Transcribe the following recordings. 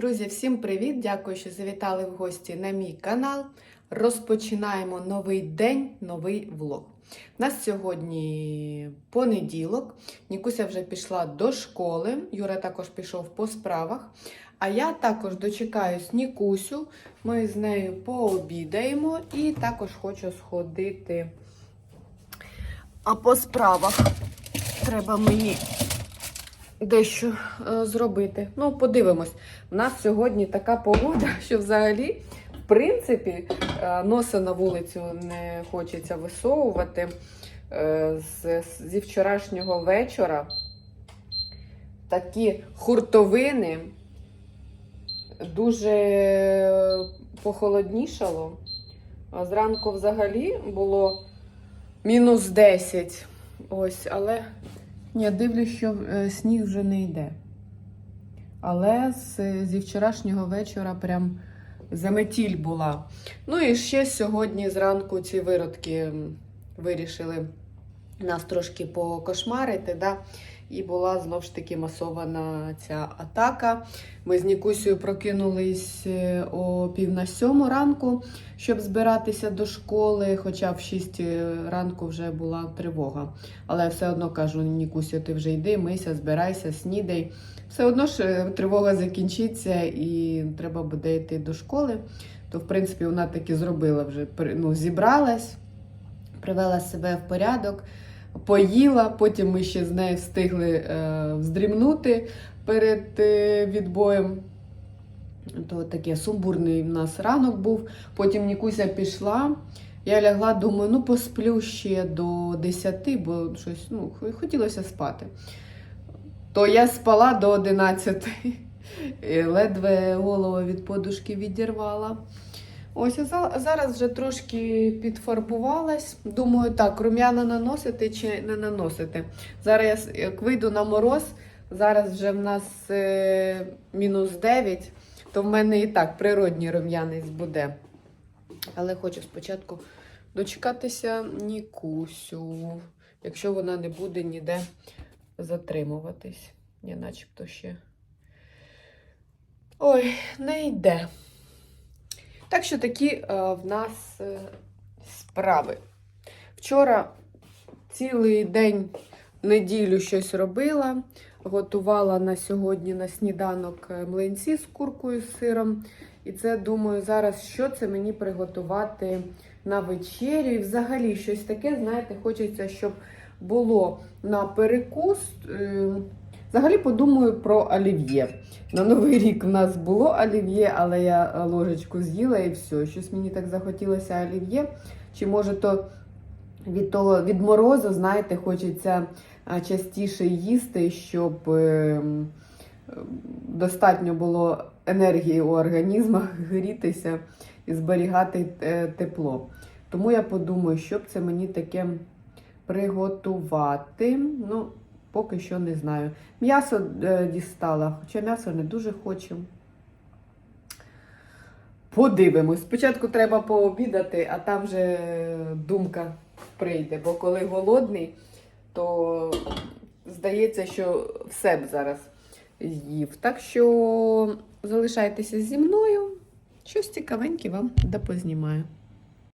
Друзі, всім привіт! Дякую, що завітали в гості на мій канал. Розпочинаємо новий день, новий влог. У нас сьогодні понеділок. Нікуся вже пішла до школи. Юра також пішов по справах. А я також дочекаюсь Нікусю. Ми з нею пообідаємо і також хочу сходити. А по справах треба мені дещо е, зробити. Ну, подивимось. У нас сьогодні така погода, що взагалі, в принципі, е, носа на вулицю не хочеться висовувати. Е, з, зі вчорашнього вечора такі хуртовини дуже похолоднішало. Зранку взагалі було мінус 10. Ось, але я дивлюсь, що е, сніг вже не йде. Але з, зі вчорашнього вечора прям заметіль була. Ну і ще сьогодні зранку ці виродки вирішили нас трошки покошмарити. Да? І була знов ж таки масована ця атака. Ми з Нікусею прокинулись е, о пів на сьому ранку, щоб збиратися до школи, хоча в 6 ранку вже була тривога. Але я все одно кажу, Нікусю, ти вже йди, мийся, збирайся, снідай. Все одно ж е, тривога закінчиться і треба буде йти до школи. То, в принципі, вона таки зробила вже, ну, зібралась, привела себе в порядок, поїла. Потім ми ще з нею встигли е, вздрімнути перед е, відбоєм. То таке сумбурний в нас ранок був. Потім Нікуся пішла. Я лягла, думаю, ну посплю ще до 10, бо щось ну, хотілося спати. То я спала до 11. І ледве голову від подушки відірвала. Ось зараз вже трошки підфарбувалась. Думаю, так, рум'яна наносити чи не наносити. Зараз я як вийду на мороз, зараз вже в нас е, мінус 9, то в мене і так природній рум'янець буде. Але хочу спочатку дочекатися Нікусю, якщо вона не буде ніде затримуватись. Я начебто ще. Ой, не йде. Так що такі е, в нас е, справи. Вчора цілий день неділю щось робила. Готувала на сьогодні на сніданок е, млинці з куркою з сиром. І це думаю, зараз що це мені приготувати на вечерю. І взагалі щось таке, знаєте, хочеться, щоб було на перекус. Е, Взагалі подумаю про олів'є. На Новий рік в нас було олів'є, але я е, ложечку з'їла і все. Щось мені так захотілося олів'є. Чи може то від того від морозу, знаєте, хочеться частіше їсти, щоб е, м, е, достатньо було енергії у організмах грітися і зберігати е, тепло. Тому я подумаю, що б це мені таке приготувати. Ну, поки що не знаю. М'ясо е, дістала, хоча м'ясо не дуже хочу. Подивимось. Спочатку треба пообідати, а там вже думка прийде. Бо коли голодний, то здається, що все б зараз з'їв. Так що залишайтеся зі мною. Щось цікавеньке вам допознімаю.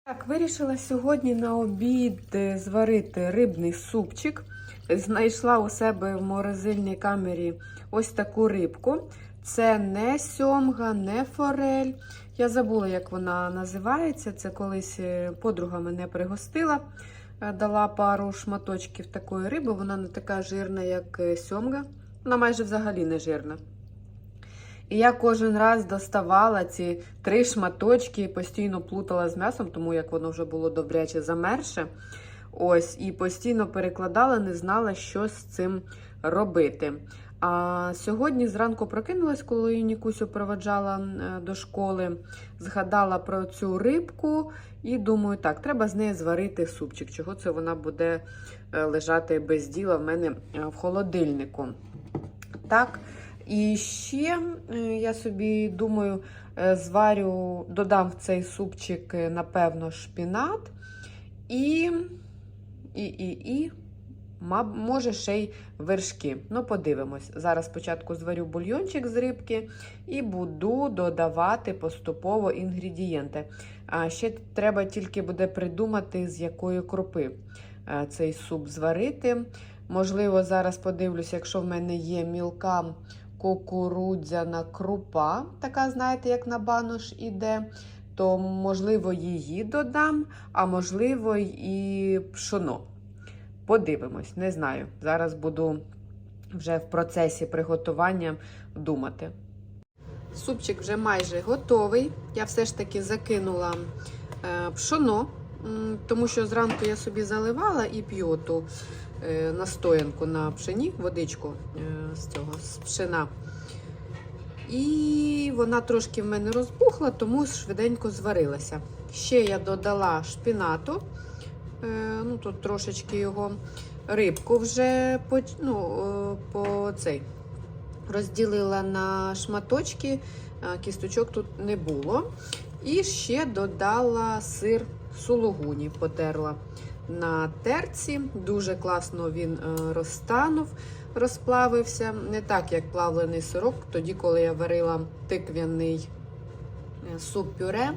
Так, вирішила сьогодні на обід е, зварити рибний супчик. Знайшла у себе в морозильній камері ось таку рибку. Це не сьомга, не форель. Я забула, як вона називається. Це колись е, подруга мене пригостила, е, дала пару шматочків такої риби. Вона не така жирна, як е, сьомга. Вона майже взагалі не жирна. І я кожен раз доставала ці три шматочки і постійно плутала з м'ясом, тому як воно вже було добряче замерше. Ось, і постійно перекладала, не знала, що з цим робити. А сьогодні зранку прокинулась, коли Нікусю проведжала е, до школи, згадала про цю рибку і думаю, так, треба з неї зварити супчик. Чого це вона буде е, лежати без діла в мене е, в холодильнику. Так, і ще я собі думаю, зварю, додам в цей супчик, напевно, шпінат і, і, і, і може ще й вершки. Ну, подивимось. Зараз спочатку зварю бульйончик з рибки і буду додавати поступово інгредієнти. А ще треба тільки буде придумати, з якої крупи е, цей суп зварити. Можливо, зараз подивлюся, якщо в мене є мілка кукурудзяна крупа, така, знаєте, як на банош іде, то можливо її додам, а можливо і пшоно. Подивимось, не знаю. Зараз буду вже в процесі приготування думати. Супчик вже майже готовий. Я все ж таки закинула е, пшоно, тому що зранку я собі заливала і п'ю ту е, настоянку на пшені, водичку е, з цього з пшена. І вона трошки в мене розбухла, тому швиденько зварилася. Ще я додала шпінату. Е, ну, тут трошечки його рибку вже по, ну, е, по цей, розділила на шматочки, кісточок тут не було. І ще додала сир сулугуні, потерла на терці. Дуже класно він е, розтанув, розплавився. Не так, як плавлений сирок, тоді, коли я варила тиквяний е, суп-пюре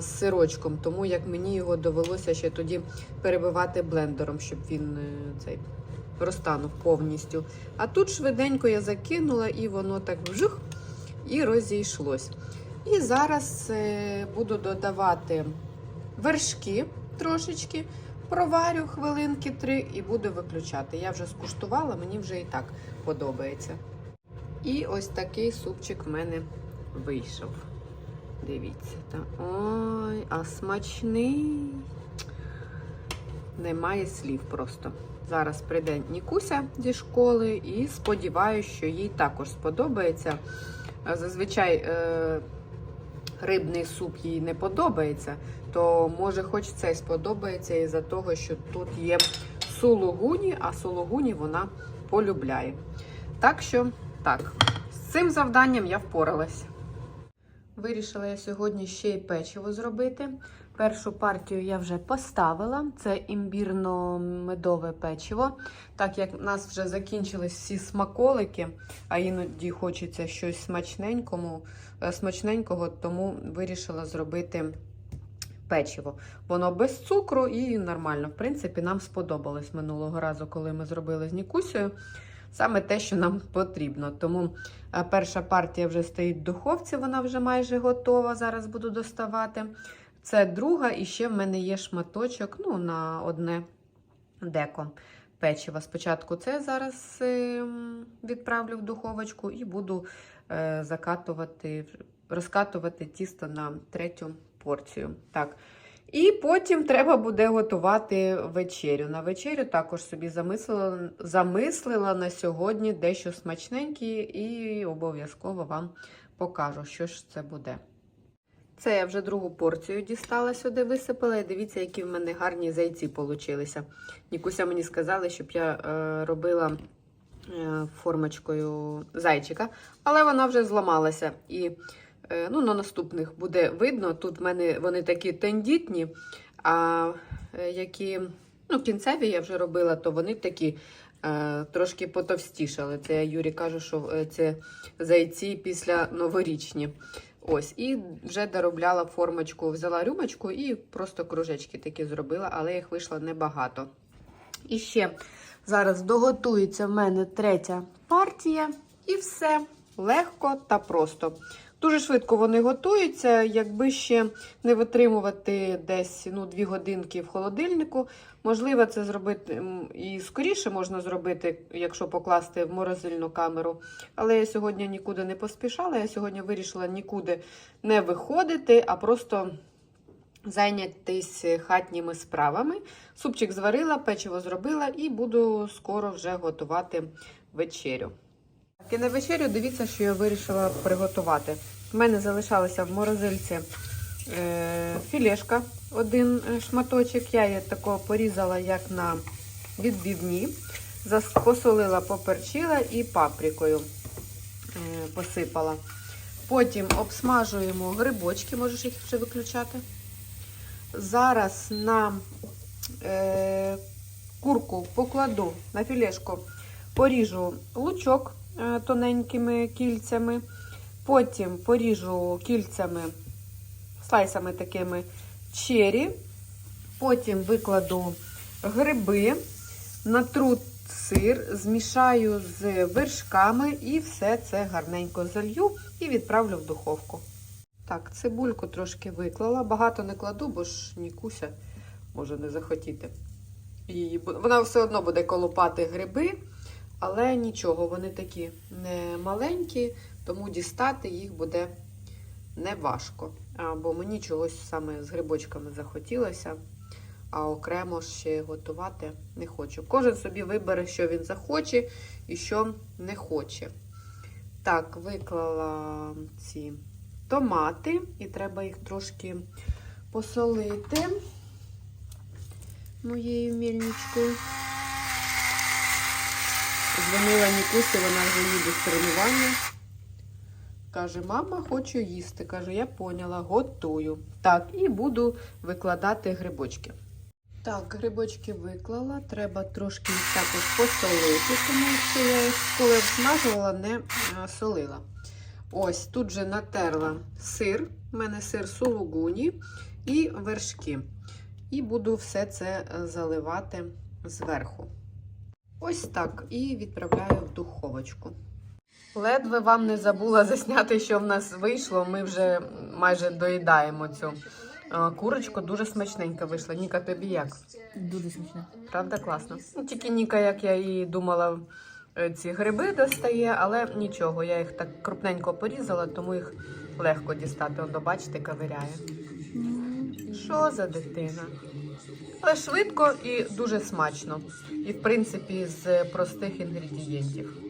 з сирочком, тому як мені його довелося ще тоді перебивати блендером, щоб він е, цей розтанув повністю. А тут швиденько я закинула, і воно так вжух і розійшлось. І зараз е, буду додавати вершки трошечки, проварю хвилинки три і буду виключати. Я вже скуштувала, мені вже і так подобається. І ось такий супчик в мене вийшов. Дивіться, та ой, а смачний. Немає слів просто. Зараз прийде Нікуся зі школи і сподіваюся, що їй також сподобається. Зазвичай е, рибний суп їй не подобається, то може хоч це сподобається із-за того, що тут є сулугуні, а сулугуні вона полюбляє. Так що, так, з цим завданням я впоралась. Вирішила я сьогодні ще й печиво зробити. Першу партію я вже поставила. Це імбірно-медове печиво. Так як в нас вже закінчились всі смаколики, а іноді хочеться щось смачненькому, е, смачненького, тому вирішила зробити печиво. Воно без цукру і нормально. В принципі, нам сподобалось минулого разу, коли ми зробили з Нікусею. Саме те, що нам потрібно. Тому е, перша партія вже стоїть в духовці, вона вже майже готова. Зараз буду доставати. Це друга, і ще в мене є шматочок ну, на одне деко печива. Спочатку це зараз е, відправлю в духовочку і буду е, закатувати, розкатувати тісто на третю порцію. Так. І потім треба буде готувати вечерю. На вечерю також собі замислила, замислила на сьогодні дещо смачненьке і обов'язково вам покажу, що ж це буде. Це я вже другу порцію дістала сюди, висипала. І дивіться, які в мене гарні зайці получилися. Нікуся мені сказали, щоб я е, робила е, формочкою зайчика, але вона вже зламалася. І е, ну, на наступних буде видно. Тут в мене вони такі тендітні, а е, які ну, кінцеві я вже робила, то вони такі. е, Трошки потовстішали. Це я Юрі кажу, що е, це зайці після новорічні. Ось, і вже доробляла формочку, взяла рюмочку і просто кружечки такі зробила, але їх вийшло небагато. І ще зараз доготується в мене третя партія, і все легко та просто. Дуже швидко вони готуються. Якби ще не витримувати десь ну, 2 годинки в холодильнику, можливо, це зробити і скоріше можна зробити, якщо покласти в морозильну камеру. Але я сьогодні нікуди не поспішала. Я сьогодні вирішила нікуди не виходити, а просто зайнятись хатніми справами. Супчик зварила, печиво зробила і буду скоро вже готувати вечерю. І на вечерю дивіться, що я вирішила приготувати. У мене залишалася в морозильці е, філешка, один е, шматочок. Я її такого порізала, як на відбивні. Посолила, поперчила і паприкою е, посипала. Потім обсмажуємо грибочки, можеш їх вже виключати. Зараз на курку покладу на філешку, поріжу лучок тоненькими кільцями, потім поріжу кільцями, слайсами такими чері, потім викладу гриби, натру сир, змішаю з вершками і все це гарненько залью і відправлю в духовку. Так, цибульку трошки виклала. Багато не кладу, бо ж Нікуся може не захотіти. Вона все одно буде колупати гриби, але нічого, вони такі не маленькі, тому дістати їх буде не важко. Бо мені чогось саме з грибочками захотілося, а окремо ще готувати не хочу. Кожен собі вибере, що він захоче і що не хоче. Так, виклала ці томати, і треба їх трошки посолити моєю мельничкою. Дзвонила Нікусі, вона вже їде з тренування. Каже, мама, хочу їсти. Каже, я поняла, готую. Так, і буду викладати грибочки. Так, грибочки виклала. Треба трошки також посолити, тому що я їх коли смажувала, не е, солила. Ось тут же натерла сир. У мене сир сулугуні і вершки. І буду все це е, заливати зверху. Ось так. І відправляю в духовочку. Ледве вам не забула засняти, що в нас вийшло. Ми вже майже доїдаємо цю е, курочку. Дуже смачненька вийшла. Ніка, тобі як? Дуже смачно. Правда, класно. Ну, тільки Ніка, як я і думала, е, ці гриби достає, але нічого, я їх так крупненько порізала, тому їх легко дістати. Он, бачите, ковиряє. Що за дитина? Але швидко і дуже смачно. І, в принципі, з простих інгредієнтів.